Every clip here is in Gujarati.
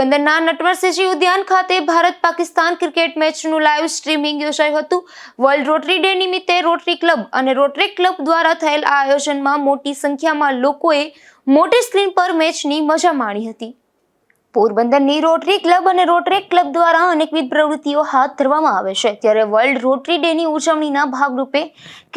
પોરબંદરના નટવરસિંહજી ઉદ્યાન ખાતે ભારત પાકિસ્તાન ક્રિકેટ મેચનું લાઈવ સ્ટ્રીમિંગ યોજાયું હતું. વર્લ્ડ રોટરી ડે નિમિત્તે રોટરી ક્લબ અને રોટરી ક્લબ દ્વારા થયેલ આ આયોજનમાં મોટી સંખ્યામાં લોકોએ મોટી સ્ક્રીન પર મેચની મજા માણી હતી. પોરબંદરની રોટરી ક્લબ અને રોટરી ક્લબ દ્વારા અનેકવિધ પ્રવૃત્તિઓ હાથ ધરવામાં આવે છે. ત્યારે વર્લ્ડ રોટરી ડેની ઉજવણીના ભાગરૂપે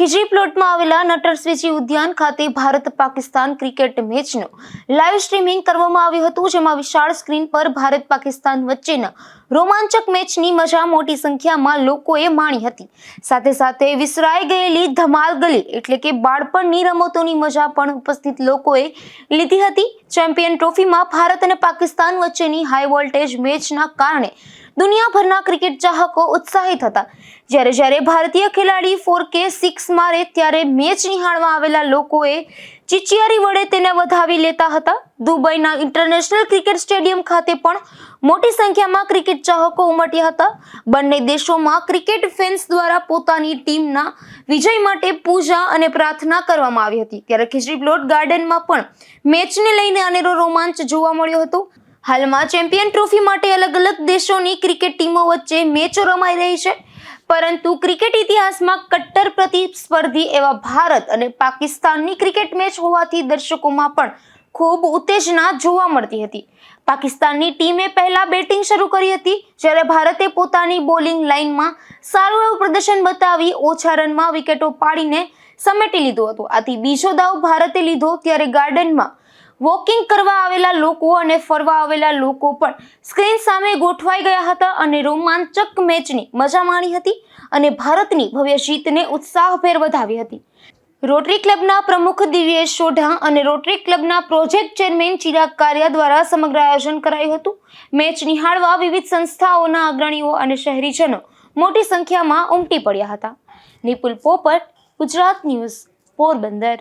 ખીજી પ્લોટમાં આવેલા નટરસ્વીજી ઉદ્યાન ખાતે ભારત પાકિસ્તાન ક્રિકેટ મેચનું લાઈવ સ્ટ્રીમિંગ કરવામાં આવ્યું હતું, જેમાં વિશાળ સ્ક્રીન પર ભારત પાકિસ્તાન વચ્ચેના રોમાંચક મેચની મજા મોટી સંખ્યામાં લોકોએ માણી હતી. સાથે સાથે વિસરાઈ ગયેલી ધમાલ ગલી એટલે કે બાળપણની રમતોની મજા પણ ઉપસ્થિત લોકોએ લીધી હતી. ચેમ્પિયન ટ્રોફીમાં ભારત અને પાકિસ્તાન વચ્ચેની હાઈ વોલ્ટેજ મેચના કારણે દુનિયાભરના ક્રિકેટ ચાહકો ઉત્સાહિત હતા. જ્યારે જ્યારે ભારતીય ખેલાડી ફોર કે સિક્સ મારે ત્યારે મેચ નિહાળવા આવેલા લોકોએ ચિચિયારી વડે તેને વધાવી લેતા હતા. દુબઈના ઇન્ટરનેશનલ ક્રિકેટ સ્ટેડિયમ ખાતે પણ મોટી સંખ્યામાં ક્રિકેટ ચાહકો ઉમટ્યા હતા. બંને દેશોમાં ક્રિકેટ ફેન્સ દ્વારા પોતાની ટીમના વિજય માટે પૂજા અને પ્રાર્થના કરવામાં આવી હતી. ત્યારે ખીચડી પ્લોટ ગાર્ડનમાં પણ મેચને લઈને અનેરો રોમાંચ જોવા મળ્યો હતો. હાલમાં ચેમ્પિયન ટ્રોફી માટે અલગ અલગ દેશોની ક્રિકેટ ટીમો વચ્ચે મેચો રમાઈ રહી છે. પરંતુ ક્રિકેટ ઇતિહાસમાં કટ્ટર પ્રતિસ્પર્ધી એવા ભારત અને પાકિસ્તાનની ક્રિકેટ મેચ હોવાથી દર્શકોમાં પણ ખૂબ ઉત્તેજના જોવા મળતી હતી. પાકિસ્તાનની ટીમે પહેલા બેટિંગ શરૂ કરી હતી, જ્યારે ભારતે પોતાની બોલિંગ લાઇનમાં સારું એવું પ્રદર્શન બતાવી ઓછા રનમાં વિકેટો પાડીને સમેટી લીધું હતું. આથી બીજો દાવ ભારતે લીધો ત્યારે ગાર્ડનમાં વોકિંગ કરવા આવેલા લોકો અને ફરવા આવેલા લોકો પણ સ્ક્રીન સામે ગોઠવાઈ ગયા હતા અને રોમાંચક મેચની મજા માણી હતી અને ભારતની ભવ્ય જીતને ઉત્સાહભેર વધાવી હતી. રોટરી ક્લબના પ્રમુખ દિવ્યેશ સોઢા અને રોટરી ક્લબના પ્રોજેક્ટ ચેરમેન ચિરાગ કારિયા દ્વારા સમગ્ર આયોજન કરાયું હતું. મેચ નિહાળવા વિવિધ સંસ્થાઓના અગ્રણીઓ અને શહેરીજનો મોટી સંખ્યામાં ઉમટી પડ્યા હતા. નિપુલ પોપટ, ગુજરાત ન્યૂઝ, પોરબંદર.